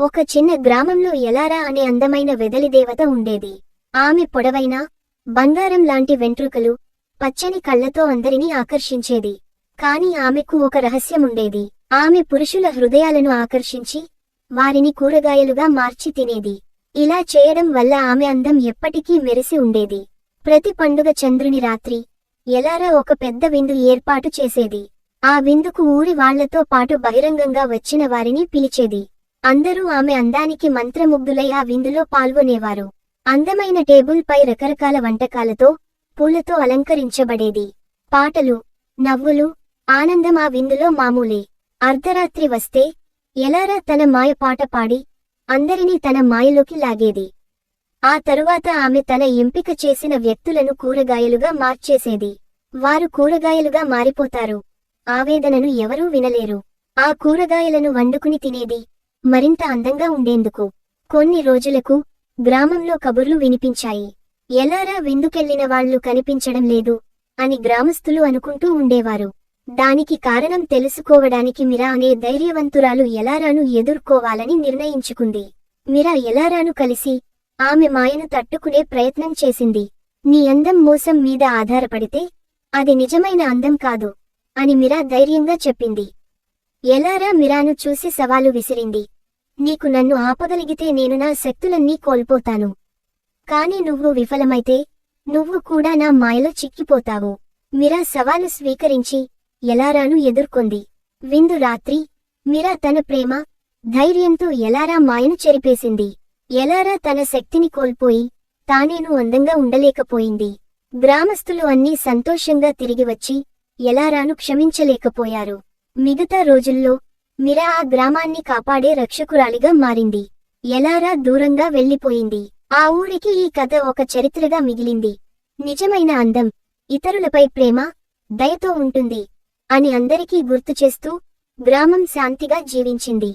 ఒక చిన్న గ్రామంలో ఎలారా అనే అందమైన వెదలి దేవత ఉండేది. ఆమె పొడవైన బంగారం లాంటి వెంట్రుకలు పచ్చని కళ్ళతో అందరినీ ఆకర్షించేది. కాని ఆమెకు ఒక రహస్యముండేది ఆమె పురుషుల హృదయాలను ఆకర్షించి వారిని కూరగాయలుగా మార్చి తినేది. ఇలా చేయడం వల్ల ఆమె అందం ఎప్పటికీ మెరిసి ఉండేది. ప్రతి పండుగ చంద్రుని రాత్రి ఎలారా ఒక పెద్ద విందు ఏర్పాటు చేసేది. ఆ విందుకు ఊరి వాళ్ళతో పాటు బహిరంగంగా వచ్చిన వారిని పిలిచేది. అందరూ ఆమె అందానికి మంత్రముగ్ధులై ఆ విందులో పాల్గొనేవారు. అందమైన టేబుల్ పై రకరకాల వంటకాలతో పూలతో అలంకరించబడేది. పాటలు నవ్వులు ఆనందం ఆ విందులో మామూలే. అర్ధరాత్రి వస్తే ఎలారా తన మాయ పాట పాడి అందరినీ తన మాయలోకి లాగేది. ఆ తరువాత ఆమె తన ఎంపిక చేసిన వ్యక్తులను కూరగాయలుగా మార్చేసేది. వారు కూరగాయలుగా మారిపోతారు. ఆవేదనను ఎవరూ వినలేరు. ఆ కూరగాయలను వండుకుని తినేది మరింత అందంగా ఉండేందుకు కొన్ని రోజులకు గ్రామంలో కబుర్లు వినిపించాయి. ఎలారా విందుకెళ్ళిన వాళ్ళు కనిపించడం లేదు అని గ్రామస్తులు అనుకుంటూ ఉండేవారు. దానికి కారణం తెలుసుకోవడానికి మిరా అనే ధైర్యవంతురాలు ఎలారాను ఎదుర్కోవాలని నిర్ణయించుకుంది. మిరా ఎలారాను కలిసి ఆమె మాయను తట్టుకునే ప్రయత్నం చేసింది. నీ అందం మోసం మీద ఆధారపడితే అది నిజమైన అందం కాదు అని మిరా ధైర్యంగా చెప్పింది. ఎలారా మిరాను చూసి సవాలు విసిరింది. నీకు నన్ను ఆపగలిగితే నేను నా శక్తులన్నీ కోల్పోతాను. కాని నువ్వు విఫలమైతే నువ్వు కూడా నా మాయలో చిక్కిపోతావు. మిరా సవాలు స్వీకరించి ఎలారాను ఎదుర్కొంది. విందు రాత్రి మిరా తన ప్రేమ ధైర్యంతో ఎలారా మాయను చెరిపేసింది. ఎలారా తన శక్తిని కోల్పోయి తానేను అందంగా ఉండలేకపోయింది. గ్రామస్తులు అన్నీ సంతోషంగా తిరిగి వచ్చి ఎలారాను క్షమించలేకపోయారు. మిగతా రోజుల్లో మిరా ఆ గ్రామాన్ని కాపాడే రక్షకురాలిగా మారింది. ఎలారా దూరంగా వెళ్ళిపోయింది ఆ ఊరికి ఈ కథ ఒక చరిత్రగా మిగిలింది. నిజమైన అందం ఇతరులపై ప్రేమ దయతో ఉంటుంది అని అందరికీ గుర్తు చేస్తూ గ్రామం శాంతిగా జీవించింది.